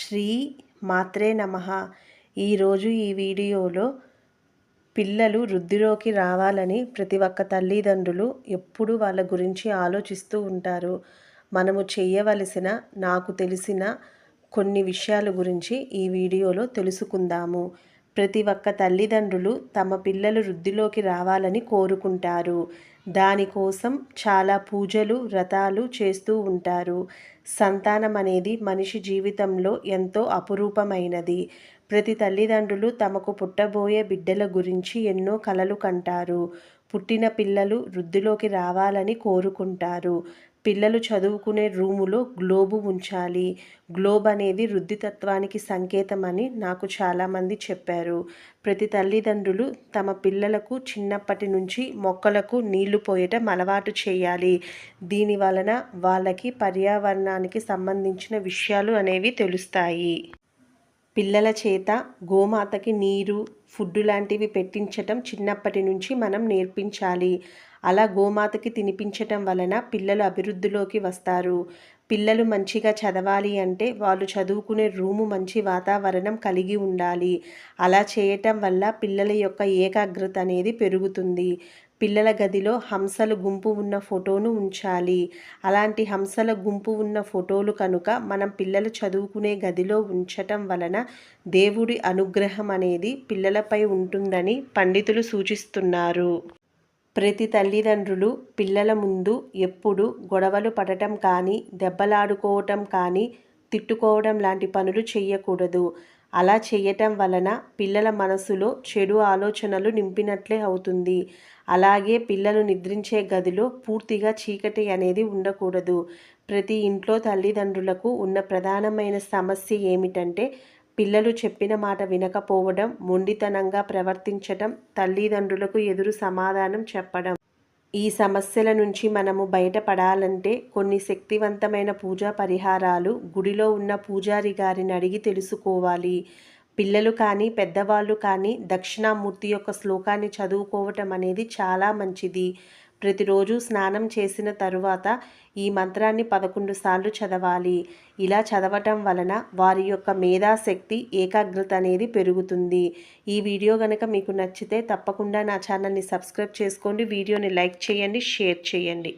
శ్రీ మాత్రే నమ. ఈరోజు ఈ వీడియోలో పిల్లలు వృద్ధిలోకి రావాలని ప్రతి ఒక్క తల్లిదండ్రులు ఎప్పుడు వాళ్ళ గురించి ఆలోచిస్తూ ఉంటారు. మనము చేయవలసిన నాకు తెలిసిన కొన్ని విషయాల గురించి ఈ వీడియోలో తెలుసుకుందాము. ప్రతి ఒక్క తల్లిదండ్రులు తమ పిల్లలు వృద్ధిలోకి రావాలని కోరుకుంటారు. దానికోసం చాలా పూజలు వ్రతాలు చేస్తూ ఉంటారు. సంతానం అనేది మనిషి జీవితంలో ఎంతో అపురూపమైనది. ప్రతి తల్లిదండ్రులు తమకు పుట్టబోయే బిడ్డల గురించి ఎన్నో కలలు కంటారు. పుట్టిన పిల్లలు వృద్ధిలోకి రావాలని కోరుకుంటారు. పిల్లలు చదువుకునే రూములో గ్లోబు ఉంచాలి. గ్లోబ్ అనేది వృద్ధితత్వానికి సంకేతం అని నాకు చాలామంది చెప్పారు. ప్రతి తల్లిదండ్రులు తమ పిల్లలకు చిన్నప్పటి నుంచి మొక్కలకు నీళ్ళు పోయటం అలవాటు చేయాలి. దీని వలన వాళ్ళకి పర్యావరణానికి సంబంధించిన విషయాలు అనేవి తెలుస్తాయి. పిల్లల చేత గోమాతకి నీరు ఫుడ్ లాంటివి పెట్టించటం చిన్నప్పటి నుంచి మనం నేర్పించాలి. అలా గోమాతకి తినిపించటం వలన పిల్లలు అభివృద్ధిలోకి వస్తారు. పిల్లలు మంచిగా చదవాలి అంటే వాళ్ళు చదువుకునే రూము మంచి వాతావరణం కలిగి ఉండాలి. అలా చేయటం వల్ల పిల్లల యొక్క ఏకాగ్రత అనేది పెరుగుతుంది. పిల్లల గదిలో హంసల గుంపు ఉన్న ఫోటోను ఉంచాలి. అలాంటి హంసల గుంపు ఉన్న ఫోటోలు కనుక మనం పిల్లలు చదువుకునే గదిలో ఉంచటం వలన దేవుడి అనుగ్రహం అనేది పిల్లలపై ఉంటుందని పండితులు సూచిస్తున్నారు. ప్రతి తల్లిదండ్రులు పిల్లల ముందు ఎప్పుడు గొడవలు పడటం కానీ దెబ్బలాడుకోవటం కానీ తిట్టుకోవడం లాంటి పనులు చేయకూడదు అలా చేయటం వలన పిల్లల మనసులో చెడు ఆలోచనలు నింపినట్లే అవుతుంది. అలాగే పిల్లలు నిద్రించే గదిలో పూర్తిగా చీకటి అనేది ఉండకూడదు. ప్రతి ఇంట్లో తల్లిదండ్రులకు ఉన్న ప్రధానమైన సమస్య ఏమిటంటే పిల్లలు చెప్పిన మాట వినకపోవడం మొండితనంగా ప్రవర్తించటం తల్లిదండ్రులకు ఎదురు సమాధానం చెప్పడం. ఈ సమస్యల నుంచి మనము బయటపడాలంటే కొన్ని శక్తివంతమైన పూజా పరిహారాలు గుడిలో ఉన్న పూజారి గారిని అడిగి తెలుసుకోవాలి. పిల్లలు కానీ పెద్దవాళ్ళు కానీ దక్షిణామూర్తి యొక్క శ్లోకాన్ని చదువుకోవటం అనేది చాలా మంచిది. ప్రతిరోజు స్నానం చేసిన తరువాత ఈ మంత్రాన్ని పదకొండు సార్లు చదవాలి. ఇలా చదవటం వలన వారి యొక్క మేధాశక్తి ఏకాగ్రత అనేది పెరుగుతుంది. ఈ వీడియో కనుక మీకు నచ్చితే తప్పకుండా నా ఛానల్ని సబ్స్క్రైబ్ చేసుకోండి. వీడియోని లైక్ చేయండి షేర్ చేయండి.